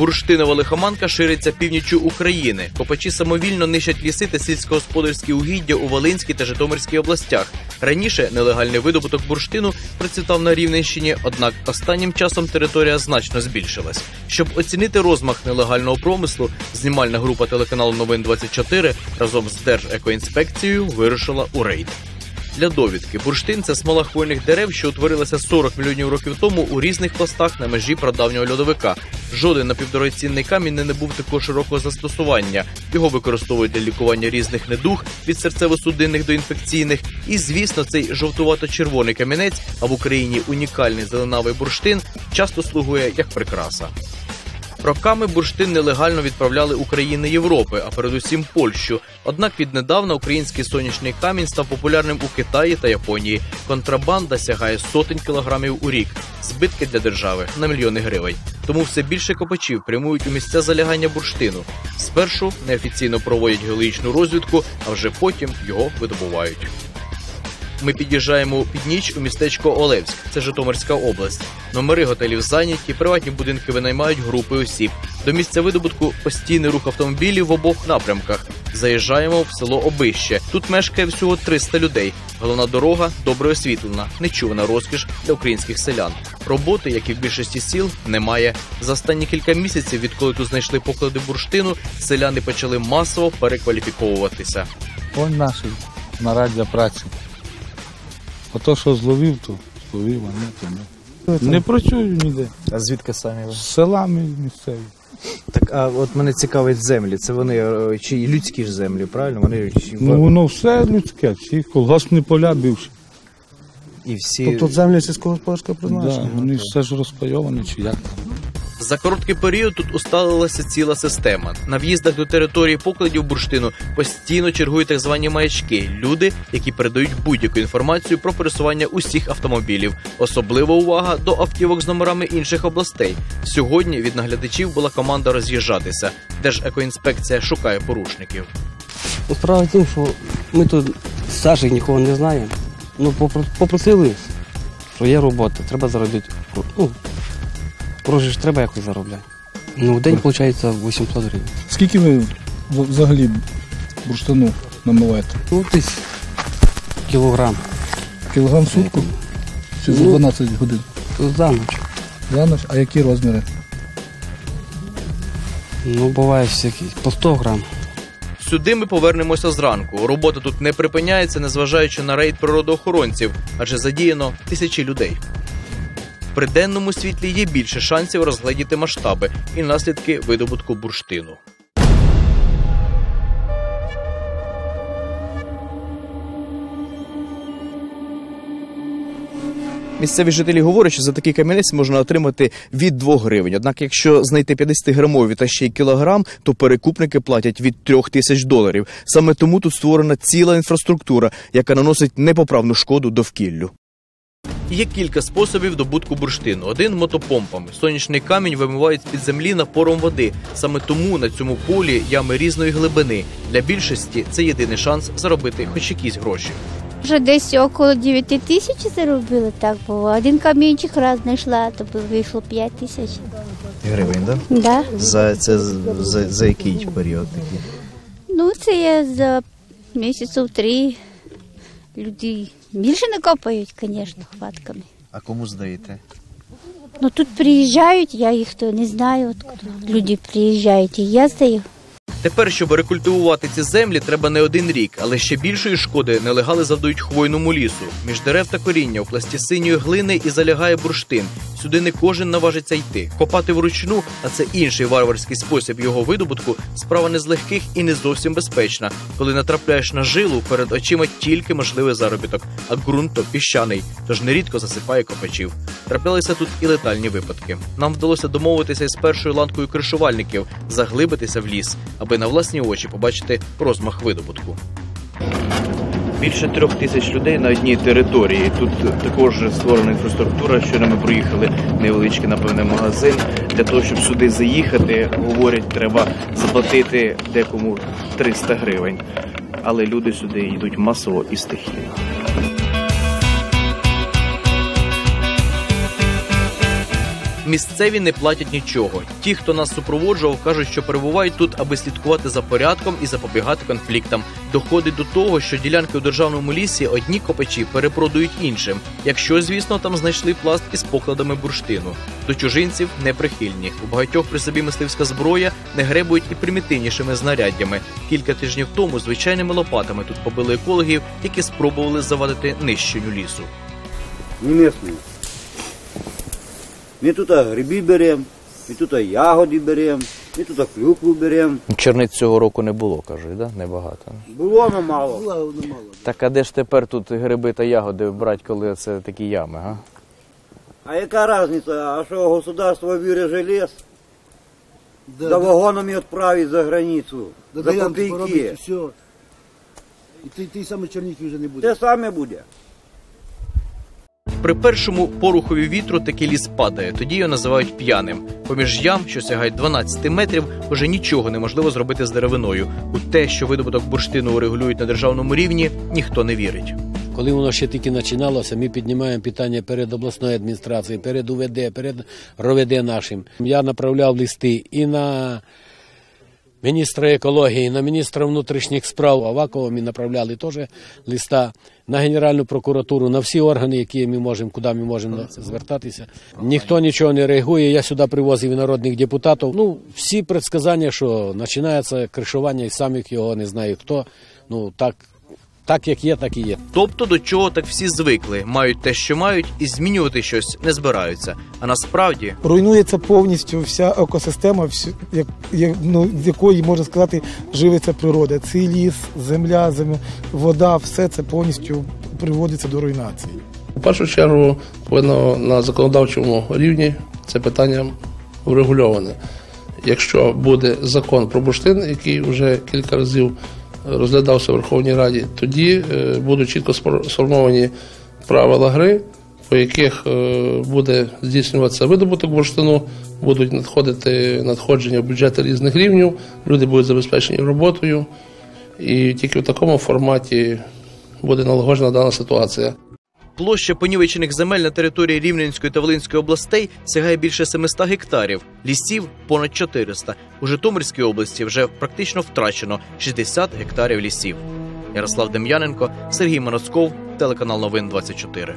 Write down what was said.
Бурштинова лихоманка шириться північю України. Копачі самовільно нищать ліси та сільськогосподарські угіддя у Волинській та Житомирській областях. Раніше нелегальний видобуток бурштину процвітав на Рівненщині, однак останнім часом територія значно збільшилась. Щоб оцінити розмах нелегального промислу, знімальна група телеканалу Новин 24 разом з Держекоінспекцією вирушила у рейд. Для довідки бурштин це смола хвойних дерев, що утворилася 40 мільйонів років тому у різних пластах на межі прадавнього льодовика. Жоден напівдорогоцінний камінь не набув такого широкого застосування. Його використовують для лікування різних недуг від серцево-судинних до інфекційних. І звісно, цей жовтувато-червоний камінець, а в Україні унікальний зеленавий бурштин, часто слугує як прикраса. Роками бурштин нелегально відправляли України Європи, а передусім Польщу. Однак віднедавна український сонячний камінь став популярним у Китаї та Японії. Контрабанда сягає сотень кілограмів у рік. Збитки для держави на мільйони гривень. Тому все більше копачів прямують у місця залягання бурштину. Спершу неофіційно проводять геологічну розвідку, а вже потім його видобувають. Ми під'їжджаємо під ніч у містечко Олевськ, це Житомирська область. Номери готелів зайняті, приватні будинки винаймають групи осіб. До місця видобутку постійний рух автомобілів в обох напрямках. Заїжджаємо в село Обище. Тут мешкає всього 300 людей. Головна дорога добре освітлена, нечувана розкіш для українських селян. Роботи, як і в більшості сіл, немає. За останні кілька місяців, відколи тут знайшли поклади бурштину, селяни почали масово перекваліфіковуватися. Он наш нарад для праці. то, що зловив, то зловив, а не то не. Не працюю ніде. А звідки самі ви? З селами місцеві. Так, а от мене цікавить землі. Це вони е, чи людські ж землі, правильно? Вони чи Ну воно все людське, всі колгоспні поля бивші. і всі Тобто землі сільськогосподарського Да, призначення. вони все ж розпайовані, чи як там. За короткий період тут усталилася ціла система. На в'їздах до території покладів бурштину постійно чергують так звані маячки люди, які передають будь-яку інформацію про пересування усіх автомобілів. Особлива увага до автівок з номерами інших областей. Сьогодні від наглядачів була команда роз'їжджатися. Держекоінспекція шукає порушників. Справа в тім, що ми тут старших нікого не знаємо. Ну, попро- попросили, що є робота, треба заробити. Ну, гроші ж треба якось заробляти. Ну, в день виходить 800 гривень. Скільки ви взагалі бурштину намиваєте? Ну, десь кілограм. Кілограм в сутку? Чи за Ну. 12 годин? За ніч. За ніч? А які розміри? Ну, буває всякі. По 100 грам. Сюди ми повернемося зранку. Робота тут не припиняється, незважаючи на рейд природоохоронців, адже задіяно тисячі людей. При денному світлі є більше шансів розгледіти масштаби і наслідки видобутку бурштину. Місцеві жителі говорять, що за такий камінець можна отримати від 2 гривень. Однак, якщо знайти 50-грамові та ще й кілограм, то перекупники платять від 3 тисяч доларів. Саме тому тут створена ціла інфраструктура, яка наносить непоправну шкоду довкіллю. Є кілька способів добутку бурштину. Один мотопомпами. Сонячний камінь вимивають з-під землі напором води. Саме тому на цьому полі ями різної глибини. Для більшості це єдиний шанс заробити хоч якісь гроші. Вже десь около 9 тисяч заробили, так було. Один камінчик раз знайшла, то вийшло 5 тисяч. гривень, да? Да. За це за, за який період такий? Ну, це я за місяців три. Люди більше не копають, звісно, хватками. А кому здаєте? Ну тут приїжджають, я їх то не знаю. Люди приїжджають, і я здаю. Тепер, щоб рекультивувати ці землі, треба не один рік, але ще більшої шкоди нелегали завдають хвойному лісу. Між дерев та коріння у пласті синьої глини і залягає бурштин. Сюди не кожен наважиться йти. Копати вручну, а це інший варварський спосіб його видобутку. Справа не з легких і не зовсім безпечна. Коли натрапляєш на жилу, перед очима тільки можливий заробіток, а ґрунт то піщаний, тож нерідко засипає копачів. Траплялися тут і летальні випадки. Нам вдалося домовитися із першою ланкою кришувальників, заглибитися в ліс, аби на власні очі побачити розмах видобутку. Більше трьох тисяч людей на одній території. Тут також створена інфраструктура. Щойно ми проїхали невеличкий, напевне, магазин. Для того, щоб сюди заїхати, говорять, треба заплатити декому 300 гривень. Але люди сюди йдуть масово і стихійно. Місцеві не платять нічого. Ті, хто нас супроводжував, кажуть, що перебувають тут, аби слідкувати за порядком і запобігати конфліктам. Доходить до того, що ділянки у державному лісі одні копачі перепродають іншим, якщо, звісно, там знайшли пласт із покладами бурштину. До чужинців неприхильні. У багатьох при собі мисливська зброя не гребують і примітивнішими знаряддями. Кілька тижнів тому звичайними лопатами тут побили екологів, які спробували завадити нищенню лісу. не местные. Ми тут гриби беремо, ми тут ягоди беремо, ми тут клюкву беремо. Черниць цього року не було, кажуть, да? Небагато. Було воно мало. Так а де ж тепер тут гриби та ягоди брати, коли це такі ями, га? А яка різниця, а що государство виреже ліс? Да, вагонами відправить за границю. Да, за копійки. і все. Ти, ти саме Чернігів вже не буде. Те саме буде. При першому порухові вітру такий ліс падає, тоді його називають п'яним. Поміж ям, що сягають 12 метрів, уже нічого неможливо зробити з деревиною. У те, що видобуток бурштину урегулюють на державному рівні, ніхто не вірить. Коли воно ще тільки починалося, ми піднімаємо питання перед обласною адміністрацією, перед УВД, перед РОВД нашим. Я направляв листи і на міністра екології, на міністра внутрішніх справ Авакова ми направляли теж листа на Генеральну прокуратуру, на всі органи, які ми можемо, куди ми можемо звертатися. Ніхто нічого не реагує. Я сюди привозив і народних депутатів. Ну, всі предсказання, що починається кришування, і самих його не знаю хто. Ну так, так як є, так і є. Тобто до чого так всі звикли, мають те, що мають, і змінювати щось не збираються. А насправді Руйнується повністю вся екосистема, всю- як, як, ну, з якої, можна сказати, живиться природа. Цей ліс, земля, земля, вода, все це повністю приводиться до руйнації. У першу чергу повинно на законодавчому рівні це питання врегульоване. Якщо буде закон про бурштин, який вже кілька разів розглядався в Верховній Раді, тоді е, будуть чітко сформовані правила гри, по яких е, буде здійснюватися видобуток бурштину, будуть надходити надходження в бюджети різних рівнів, люди будуть забезпечені роботою, і тільки в такому форматі буде налагоджена дана ситуація. Площа понівечених земель на території Рівненської та Волинської областей сягає більше 700 гектарів, лісів понад 400. У Житомирській області вже практично втрачено 60 гектарів лісів. Ярослав Дем'яненко, Сергій Моноцков, телеканал Новин 24.